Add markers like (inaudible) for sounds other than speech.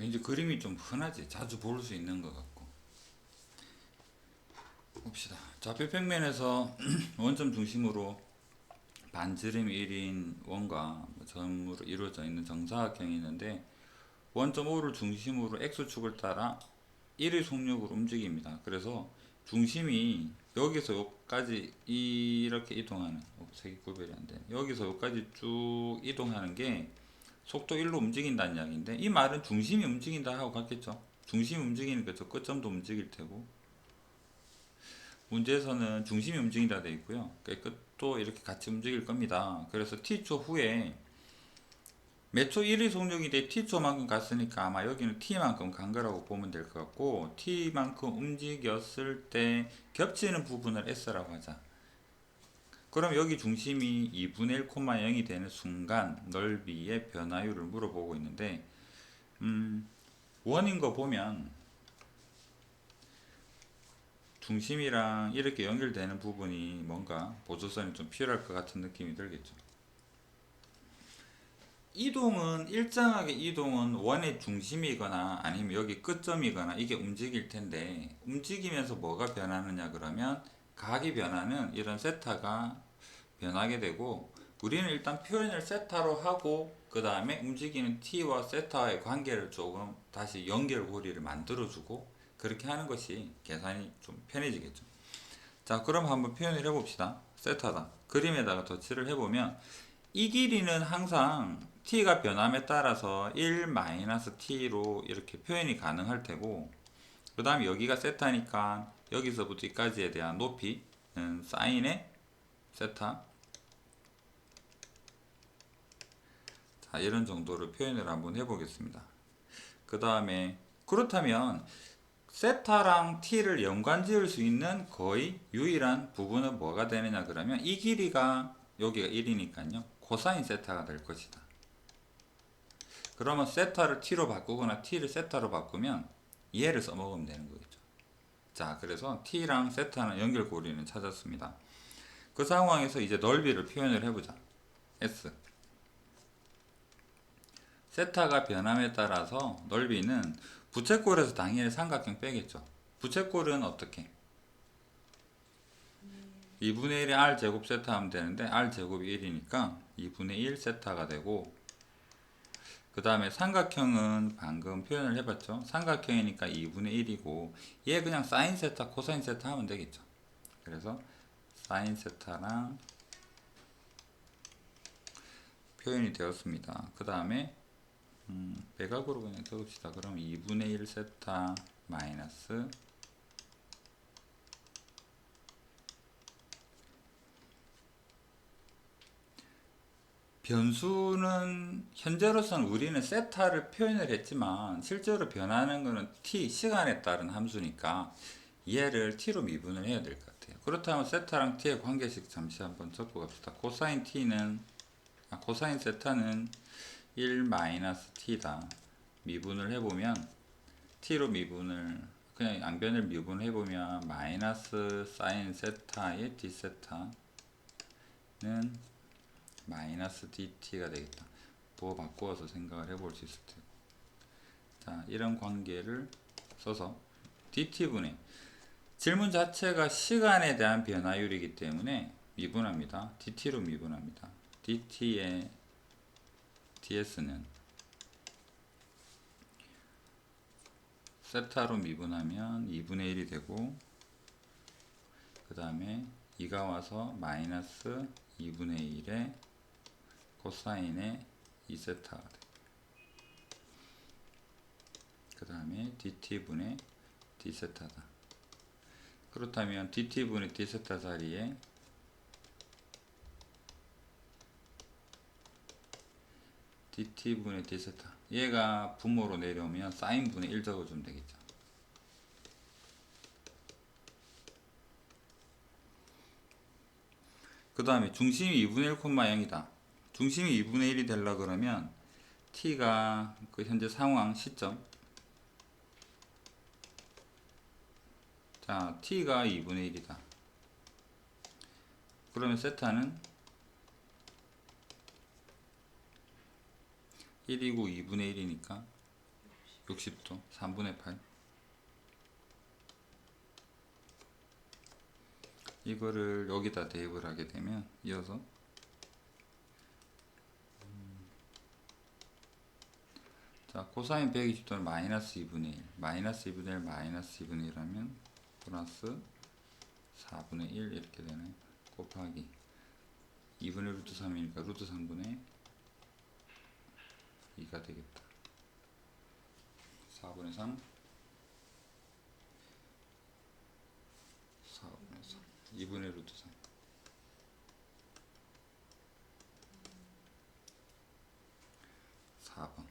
왠지 그림이 좀 흔하지 자주 볼 수 있는 것 같고 봅시다 좌표평면에서 (clears throat) 원점 중심으로 반지름 1인 원과 점으로 이루어져 있는 정사각형이 있는데 원점 O를 중심으로 X축을 따라 1의 속력으로 움직입니다. 그래서 중심이 여기서 여기까지 이렇게 이동하는 어, 색이 구별이 안 되네. 여기서 여기까지 쭉 이동하는 게 속도 1로 움직인다는 이야기인데 이 말은 중심이 움직인다 하고 같겠죠. 중심이 움직이니까 저 끝점도 움직일 테고 문제에서는 중심이 움직인다 되어 있고요. 그 끝도 이렇게 같이 움직일 겁니다. 그래서 t초 후에 몇초 1의 속력인데 t초만큼 갔으니까 아마 여기는 t만큼 간 거라고 보면 될 것 같고 t만큼 움직였을 때 겹치는 부분을 s라고 하자. 그럼 여기 중심이 2분의 1,0이 되는 순간 넓이의 변화율을 물어보고 있는데 음, 원인 거 보면 중심이랑 이렇게 연결되는 부분이 뭔가 보조선이 좀 필요할 것 같은 느낌이 들겠죠. 이동은 일정하게 이동은 원의 중심이거나 아니면 여기 끝점이거나 이게 움직일 텐데 움직이면서 뭐가 변하느냐 그러면 각이 변하는 이런 세타가 변하게 되고 우리는 일단 표현을 세타로 하고 그 다음에 움직이는 t와 세타와의 관계를 조금 다시 연결고리를 만들어주고 그렇게 하는 것이 계산이 좀 편해지겠죠. 자, 그럼 한번 표현을 해봅시다. 세타다. 그림에다가 덧칠을 해보면 이 길이는 항상 t가 변함에 따라서 1-t로 이렇게 표현이 가능할 테고 그 다음에 여기가 세타니까 여기서부터 여기까지에 대한 높이는 사인의 세타. 자 이런 정도로 표현을 한번 해보겠습니다. 그 다음에 그렇다면 세타랑 t를 연관 지을 수 있는 거의 유일한 부분은 뭐가 되느냐 그러면 이 길이가 여기가 1이니까요. 코사인 세타가 될 것이다. 그러면 세타를 t로 바꾸거나 t를 세타로 바꾸면 얘를 써먹으면 되는 거겠죠 자 그래서 t랑 세타는 연결고리는 찾았습니다 그 상황에서 이제 넓이를 표현을 해보자 s 세타가 변함에 따라서 넓이는 부채꼴에서 당연히 삼각형 빼겠죠. 부채꼴은 어떻게? 2분의 1의 r 제곱 세타 하면 되는데 r 제곱이 1이니까 2분의 1 세타가 되고 그 다음에 삼각형은 방금 표현을 해봤죠. 삼각형이니까 2분의 1이고 얘 그냥 사인 세타, 코사인 세타 하면 되겠죠. 그래서 사인 세타랑 표현이 되었습니다. 그 다음에 음, 백악으로 그냥 적읍시다. 그럼 2분의 1 세타 마이너스 변수는 현재로서는 우리는 세타를 표현을 했지만 실제로 변하는 것은 t 시간에 따른 함수니까 얘를 t로 미분을 해야 될 것 같아요. 그렇다면 세타랑 t의 관계식 잠시 한번 적고 갑시다. 코사인 t는 아, 코사인 세타는 1 마이너스 t다. 미분을 해보면 t로 미분을 그냥 양변을 미분을 해보면 마이너스 사인 세타의 d 세타는 마이너스 dt가 되겠다. 뭐 바꾸어서 생각을 해볼 수 있을 테고. 자, 이런 관계를 써서 dt분의 질문 자체가 시간에 대한 변화율이기 때문에 미분합니다. dt로 미분합니다. dt의 ds는 세타로 미분하면 2분의 1이 되고 그 다음에 2가 와서 마이너스 2분의 1의 코사인의 2세타가 돼. 그 다음에 dt분의 d세타다. 그렇다면 dt분의 d세타 자리에 dt분의 d세타 얘가 분모로 내려오면 사인분의 1 적어주면 되겠죠 그 다음에 중심이 2분의 1,0이다 중심이 2분의 1이 되려 그러면 t가 그 현재 상황 시점. 자 t가 2분의 1이다. 그러면 세타는 1이고 2분의 1이니까 60도 3분의 8 이거를 여기다 대입을 하게 되면 이어서 자 코사인 120도는 마이너스 2분의 1 마이너스 2분의 1 마이너스 2분의 1 하면 플러스 4분의 1 이렇게 되네. 곱하기 2분의 루트 3이니까 루트 3분의 2가 되겠다. 4분의 3 4분의 3 2분의 루트 3 4번